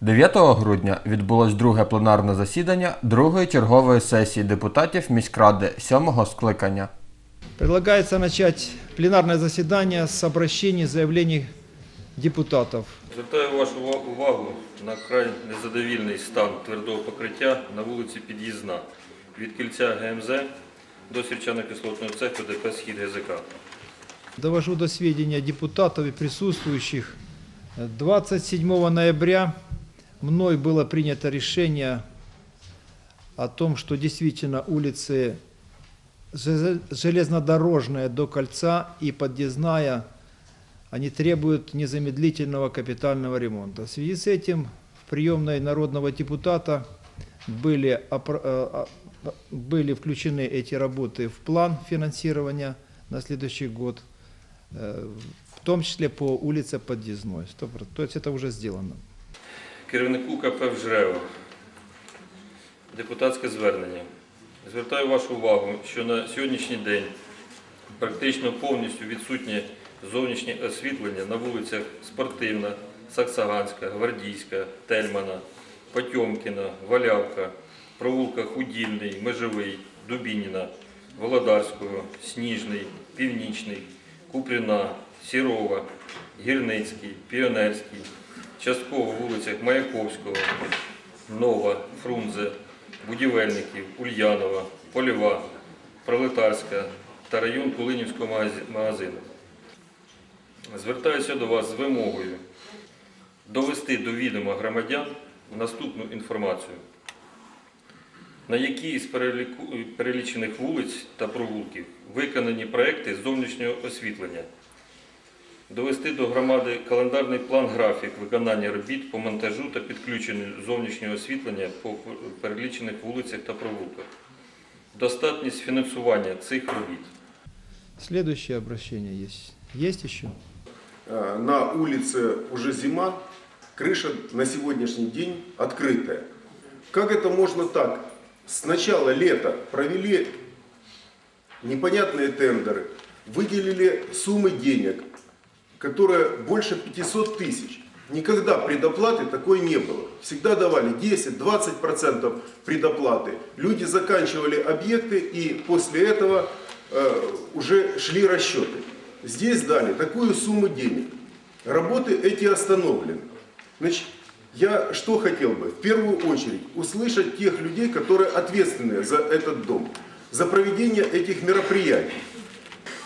9 грудня відбулось друге пленарне засідання другої чергової сесії депутатів міськради 7-го скликання. Предлагается начать пленарное заседание с обращений, заявлений депутатов. Звертаю вашу увагу на край незадовільний стан твердого покриття на вулиці Під'їзна від кільця ГМЗ до сірчано-кислотного цеху ДП «Схід ГЗК». Довожу до сведения депутатов и присутствующих. 27 ноября мной было принято решение о том, что действительно улицы Же- железнодорожная до кольца и подъездная, они требуют незамедлительного капитального ремонта. В связи с этим в приемной народного депутата были, э, а, были включены эти работы в план финансирования на следующий год, э, в том числе по улице Подъездной. 100%. То есть это уже сделано. Керівнику КП «Вжрево». Депутатське звернення. Звертаю вашу увагу, що на сьогоднішній день практично повністю відсутнє зовнішнє освітлення на вулицях Спортивна, Саксаганська, Гвардійська, Тельмана, Потьомкіна, Валявка, провулка Худільний, Межовий, Дубініна, Володарського, Сніжний, Північний, Купріна, Сірова, Гірницький, Піонерський, частково вулицях Маяковського, Нова, Фрунзе, Будівельників, Ульянова, Польова, Пролетарська та район Кулинівського магазину. Звертаюся до вас з вимогою довести до відома громадян наступну інформацію. На якій з перелічених вулиць та провулків виконані проекти зовнішнього освітлення, довести до громади календарний план графік виконання робіт по монтажу та підключенню зовнішнього освітлення по перелічених вулицях та провулках, достатність фінансування цих робіт. Следующее обращение есть. Есть еще? Э, на улице уже зима, крыша на сегодняшний день открытая. Как это можно так? С начала лета провели непонятные тендеры, выделили суммы денег, которые больше 500 тысяч. Никогда предоплаты такой не было. Всегда давали 10-20% предоплаты. Люди заканчивали объекты и после этого э, уже шли расчеты. Здесь дали такую сумму денег. Работы эти остановлены. Значит, я что хотел бы? В первую очередь услышать тех людей, которые ответственны за этот дом, за проведение этих мероприятий.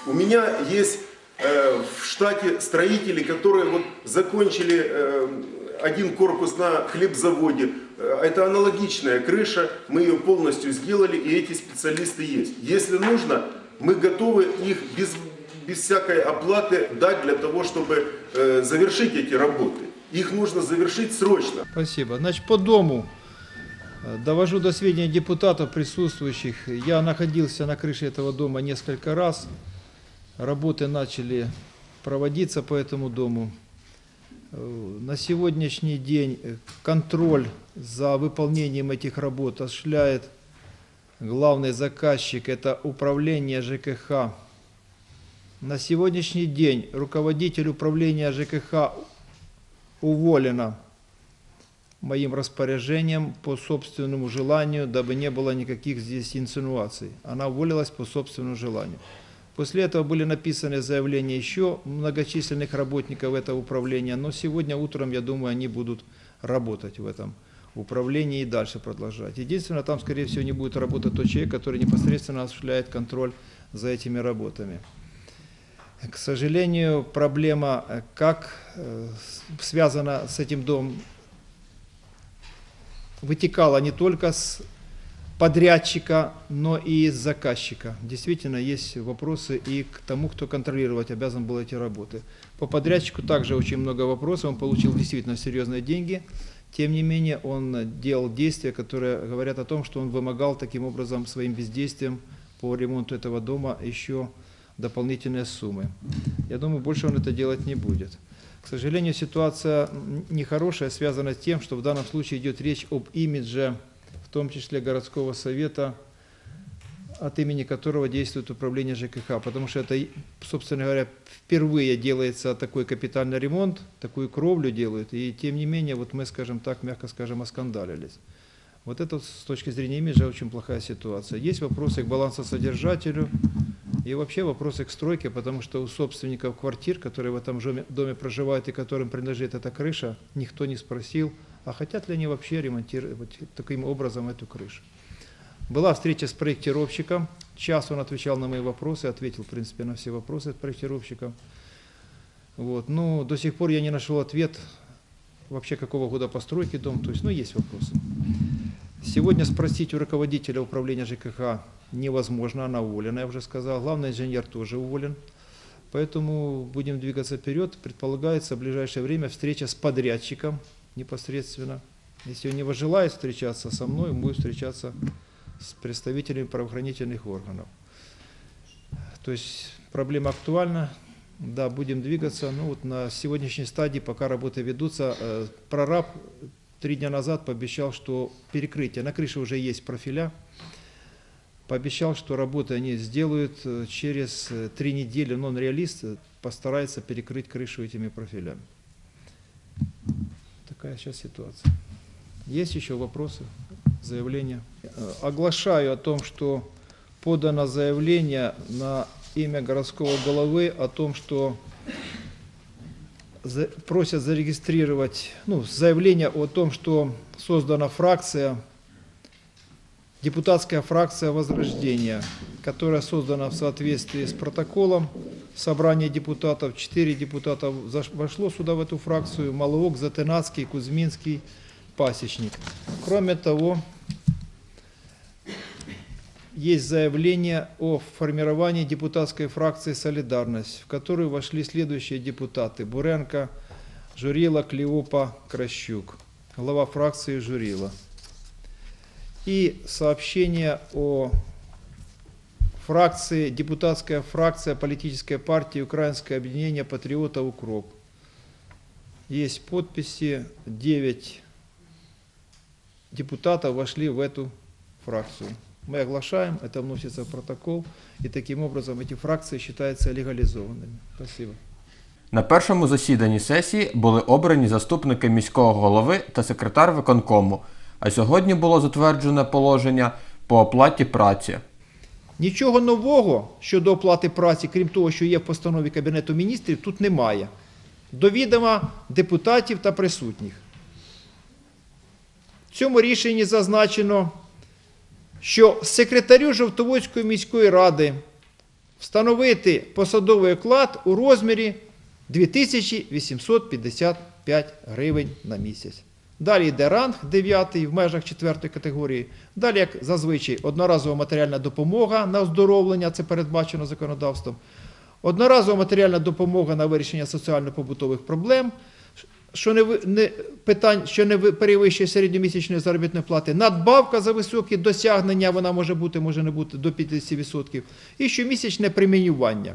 У меня есть в штате строители, которые вот закончили э, один корпус на хлебзаводе. Э, Это аналогичная крыша, мы ее полностью сделали, и эти специалисты есть. Если нужно, мы готовы их без, без всякой оплаты дать для того, чтобы э, завершить эти работы. Их нужно завершить срочно. Спасибо. Значит, по дому э, довожу до сведения депутатов присутствующих. Я находился на крыше этого дома несколько раз. Работы начали проводиться по этому дому. Э, На сегодняшний день э, контроль за выполнением этих работ осуществляет главный заказчик, это управление ЖКХ. На сегодняшний день руководитель управления ЖКХ уволена моим распоряжением по собственному желанию, дабы не было никаких здесь инсинуаций. Она уволилась по собственному желанию. После этого были написаны заявления еще многочисленных работников этого управления, но сегодня утром, я думаю, они будут работать в этом управлении и дальше продолжать. Единственное, там, скорее всего, не будет работать тот человек, который непосредственно осуществляет контроль за этими работами. К сожалению, проблема, э, как э, связана с этим домом, вытекала не только с подрядчика, но и заказчика. Действительно, есть вопросы и к тому, кто контролировать обязан был эти работы. По подрядчику также очень много вопросов. Он получил действительно серьезные деньги. Тем не менее, он делал действия, которые говорят о том, что он вымогал таким образом своим бездействием по ремонту этого дома еще дополнительные суммы. Я думаю, больше он это делать не будет. К сожалению, ситуация нехорошая, связана с тем, что в данном случае идет речь об имидже, том числе городского совета, от имени которого действует управление ЖКХ, потому что это, собственно говоря, впервые делается такой капитальный ремонт, такую кровлю делают, и тем не менее, вот мы, скажем так, мягко скажем, оскандалились. Вот это с точки зрения имиджа очень плохая ситуация. Есть вопросы к балансосодержателю и вообще вопросы к стройке, потому что у собственников квартир, которые в этом доме проживают и которым принадлежит эта крыша, никто не спросил, а хотят ли они вообще ремонтировать таким образом эту крышу. Была встреча с проектировщиком, час он отвечал на мои вопросы, ответил, в принципе, на все вопросы проектировщика. Вот. Но до сих пор я не нашел ответ, вообще какого года постройки дом, то есть, ну, есть вопросы. Сегодня спросить у руководителя управления ЖКХ невозможно, она уволена, я уже сказал. Главный инженер тоже уволен. Поэтому будем двигаться вперед. Предполагается в ближайшее время встреча с подрядчиком непосредственно. Если он не желает встречаться со мной, он будет встречаться с представителями правоохранительных органов. То есть проблема актуальна. Да, будем двигаться. Ну вот на сегодняшней стадии, пока работы ведутся, э, прораб три дня назад пообещал, что перекрытие, на крыше уже есть профиля, пообещал, что работы они сделают э, через э, три недели, но он реалист, постарается перекрыть крышу этими профилями. Такая сейчас ситуация. Есть еще вопросы, заявления? Э, Оглашаю о том, что подано заявление на имя городского головы о том, что за- просят зарегистрировать ну, заявление о том, что создана фракция, депутатская фракция Возрождения, которая создана в соответствии с протоколом собрания депутатов. Четыре депутата вошло сюда, в эту фракцию, Малоок, Затынацкий, Кузьминский, Пасечник. Кроме того, есть заявление о формировании депутатской фракции «Солидарность», в которую вошли следующие депутаты. Буренко, Журила, Клеопа, Кращук. Глава фракции Журила. И сообщение о фракции, депутатская фракция политической партии Украинское объединение патриота «Укроп». Есть подписи, 9 депутатов вошли в эту фракцию. Мы оглашаем, это вносится в протокол, и таким образом эти фракции считаются легализованными. Спасибо. На першому засіданні сесії були обрані заступники міського голови та секретар виконкому, а сьогодні було затверджене положення по оплаті праці. Нічого нового щодо оплати праці, крім того, що є в постанові Кабінету міністрів, тут немає. До відома депутатів та присутніх. В цьому рішенні зазначено, що секретарю Жовтоводської міської ради встановити посадовий оклад у розмірі 2855 гривень на місяць. Далі йде ранг 9 в межах 4 категорії. Далі, як зазвичай, одноразова матеріальна допомога на оздоровлення, це передбачено законодавством. Одноразова матеріальна допомога на вирішення соціально-побутових проблем, що не, не, питань, що не перевищує середньомісячної заробітної плати, надбавка за високі досягнення, вона може бути, може не бути до 50%, і щомісячне преміювання.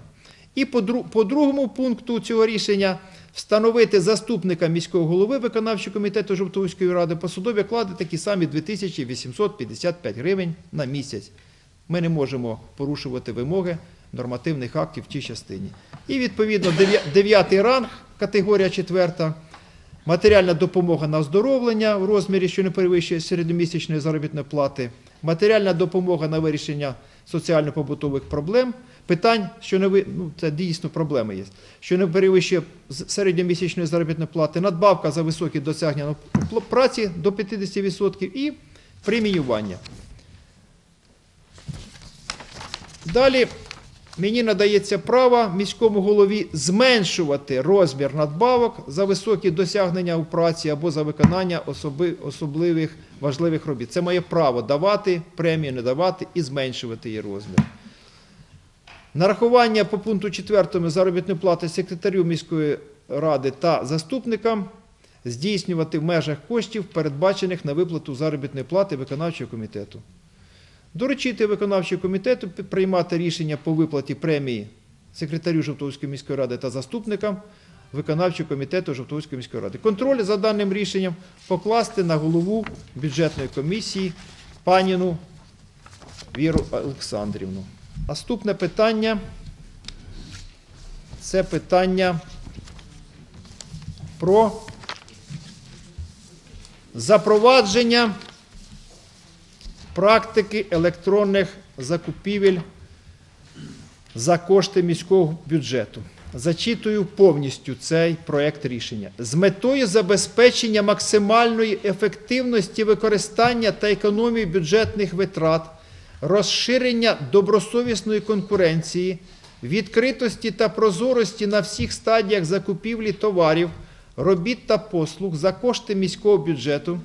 І по, дру- по другому пункту цього рішення встановити заступника міського голови виконавчого комітету Жовтовської ради посадові оклади такі самі 2855 гривень на місяць. Ми не можемо порушувати вимоги нормативних актів в тій частині. І відповідно дев'я- дев'ятий ранг, категорія четверта. Матеріальна допомога на оздоровлення в розмірі, що не перевищує середньомісячної заробітної плати, матеріальна допомога на вирішення соціально-побутових проблем, питань, що не ви... ну, це дійсно проблеми є, що не перевищує середньомісячної заробітної плати, надбавка за високі досягнення праці до 50% і преміювання. Далі мені надається право міському голові зменшувати розмір надбавок за високі досягнення у праці або за виконання особи, особливих важливих робіт. Це моє право давати премію, не давати і зменшувати її розмір. Нарахування по пункту 4 заробітної плати секретарю міської ради та заступникам здійснювати в межах коштів, передбачених на виплату заробітної плати виконавчого комітету. Доручити виконавчому комітету приймати рішення по виплаті премії секретарю Жовтовської міської ради та заступникам виконавчого комітету Жовтовської міської ради. Контроль за даним рішенням покласти на голову бюджетної комісії паніну Віру Олександрівну. Наступне питання. Це питання про запровадження практики електронних закупівель за кошти міського бюджету. Зачитую повністю цей проект рішення з метою забезпечення максимальної ефективності використання та економії бюджетних витрат, розширення добросовісної конкуренції, відкритості та прозорості на всіх стадіях закупівлі товарів, робіт та послуг за кошти міського бюджету.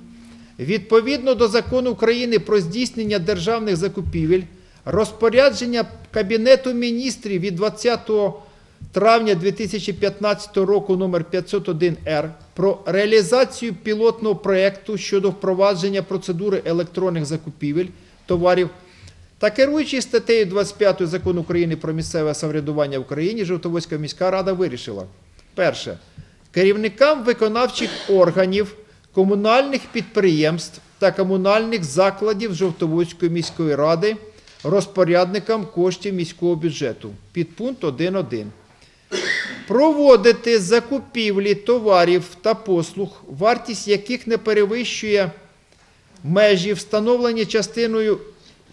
Відповідно до закону України про здійснення державних закупівель, розпорядження Кабінету міністрів від 20 травня 2015 року номер 501-Р про реалізацію пілотного проєкту щодо впровадження процедури електронних закупівель товарів та керуючись статтею 25 закону України про місцеве самоврядування в Україні, Жовтоводська міська рада вирішила: перше, керівникам виконавчих органів, комунальних підприємств та комунальних закладів Жовтоводської міської ради, розпорядникам коштів міського бюджету. Підпункт 1.1. Проводити закупівлі товарів та послуг, вартість яких не перевищує межі, встановлені частиною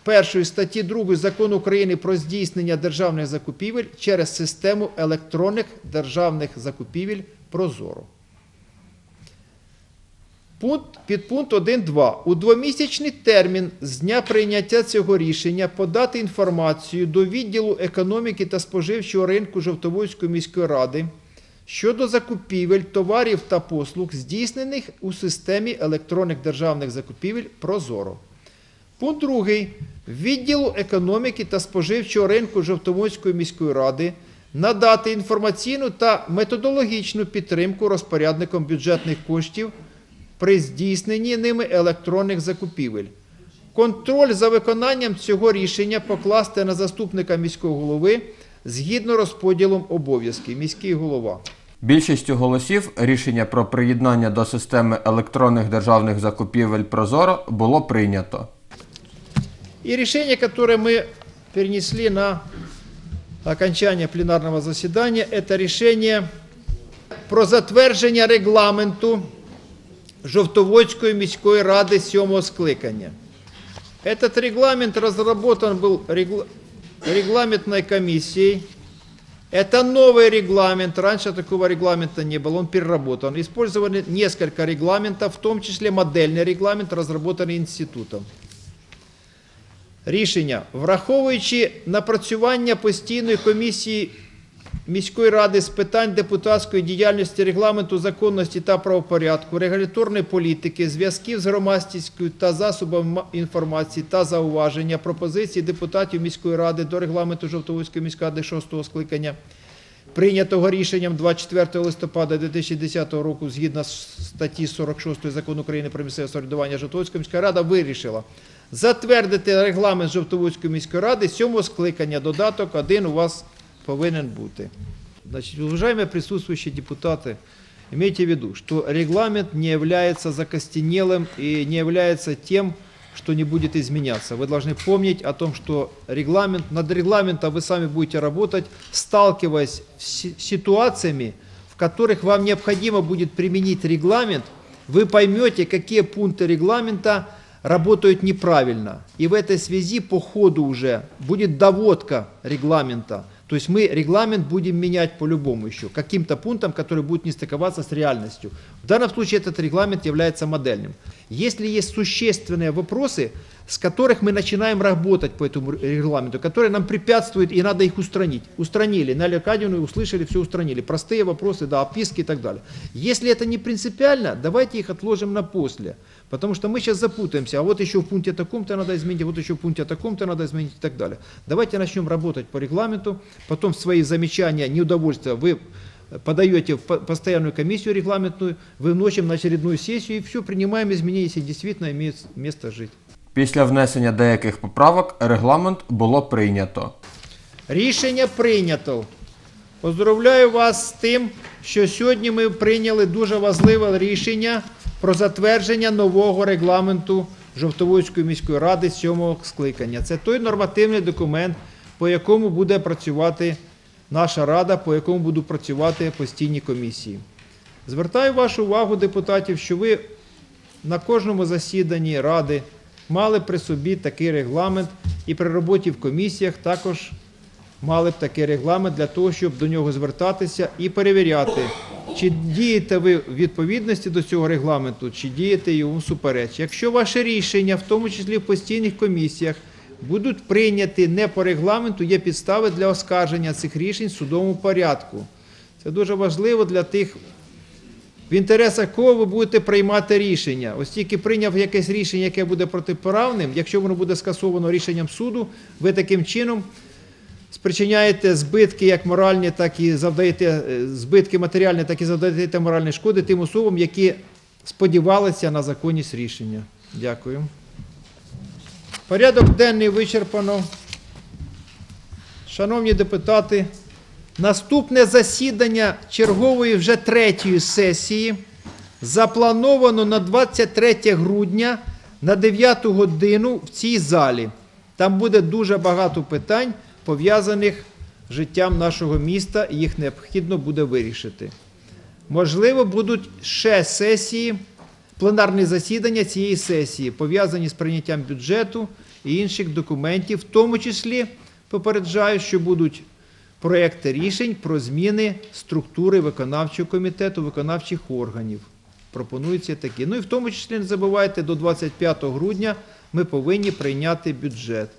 першої статті 2 Закону України про здійснення державних закупівель через систему електронних державних закупівель Прозоро. Пункт, підпункт 1.2. У двомісячний термін з дня прийняття цього рішення подати інформацію до відділу економіки та споживчого ринку Жовтоводської міської ради щодо закупівель товарів та послуг, здійснених у системі електронних державних закупівель Прозоро. Пункт 2. Відділу економіки та споживчого ринку Жовтоводської міської ради надати інформаційну та методологічну підтримку розпорядникам бюджетних коштів при здійсненні ними електронних закупівель. Контроль за виконанням цього рішення покласти на заступника міського голови згідно розподілом обов'язків. Міський голова. Більшістю голосів рішення про приєднання до системи електронних державних закупівель Прозоро було прийнято. И решение, которое мы перенесли на окончание пленарного заседания, это решение про затвердження регламенту Жовтоводської міської ради сьомого скликання. Этот регламент разработан был регла- регламентной комиссией. Это новый регламент, раньше такого регламента не было, он переработан. Использованы несколько регламентов, в том числе модельный регламент, разработанный институтом. Рішення, враховуючи напрацювання постійної комісії міської ради з питань депутатської діяльності, регламенту законності та правопорядку, регуляторної політики, зв'язків з громадськістю та засобами інформації та зауваження пропозиції депутатів міської ради до регламенту Жовтоводської міської ради 6 скликання, прийнятого рішенням 24 листопада 2010 року згідно з статті 46 Закону України про місцеве самоврядування Жовтоводська міська рада вирішила затвердити регламент Жовтоводської міської ради сьомого скликання. Додаток один у вас повинен бути. Значит, уважаемые присутствующие депутаты, имейте в виду, что регламент не является закостенелым и не является тем, что не будет изменяться. Вы должны помнить о том, что регламент, над регламентом вы сами будете работать, сталкиваясь с си- ситуациями, в которых вам необходимо будет применить регламент, вы поймете, какие пункты регламента работают неправильно. И в этой связи по ходу уже будет доводка регламента. То есть мы регламент будем менять по-любому еще, каким-то пунктам, которые будут не стыковаться с реальностью. В данном случае этот регламент является модельным. Если есть существенные вопросы, с которых мы начинаем работать по этому регламенту, которые нам препятствуют, и надо их устранить. Устранили, Наля Аркадьевну услышали, все устранили. Простые вопросы, да, описки и так далее. Если это не принципиально, давайте их отложим на после. Потому что мы сейчас запутаемся, а вот еще в пункте таком-то надо изменить, а вот еще в пункте таком-то надо изменить и так далее. Давайте начнем работать по регламенту, потом свои замечания, неудовольствия вы подаете в по- постоянную комиссию регламентную, выносим на очередную сессию и все, принимаем изменения, если действительно имеет место жить. Після внесення деяких поправок регламент було прийнято. Рішення прийнято. Поздравляю вас з тим, що сьогодні ми прийняли дуже важливе рішення про затвердження нового регламенту Жовтоводської міської ради сьомого скликання. Це той нормативний документ, по якому буде працювати наша рада, по якому будуть працювати постійні комісії. Звертаю вашу увагу, депутатів, що ви на кожному засіданні ради мали при собі такий регламент, і при роботі в комісіях також мали б такий регламент для того, щоб до нього звертатися і перевіряти, чи дієте ви в відповідності до цього регламенту, чи дієте йому супереч. Якщо ваше рішення, в тому числі в постійних комісіях, будуть прийняті не по регламенту, є підстави для оскарження цих рішень в судовому порядку. Це дуже важливо для тих в інтересах кого ви будете приймати рішення. Ось тільки прийняв якесь рішення, яке буде протиправним, якщо воно буде скасовано рішенням суду, ви таким чином спричиняєте збитки як моральні, так і завдаєте е, збитки матеріальні, так і завдаєте моральні шкоди тим особам, які сподівалися на законність рішення. Дякую. Порядок денний вичерпано. Шановні депутати, наступне засідання чергової вже третьої сесії заплановано на 23 грудня на 9 годину в цій залі. Там буде дуже багато питань, пов'язаних з життям нашого міста, і їх необхідно буде вирішити. Можливо, будуть ще сесії, пленарні засідання цієї сесії, пов'язані з прийняттям бюджету і інших документів, в тому числі попереджаю, що будуть проекти рішень про зміни структури виконавчого комітету, виконавчих органів. Пропонуються такі. Ну і в тому числі не забувайте, до 25 грудня ми повинні прийняти бюджет.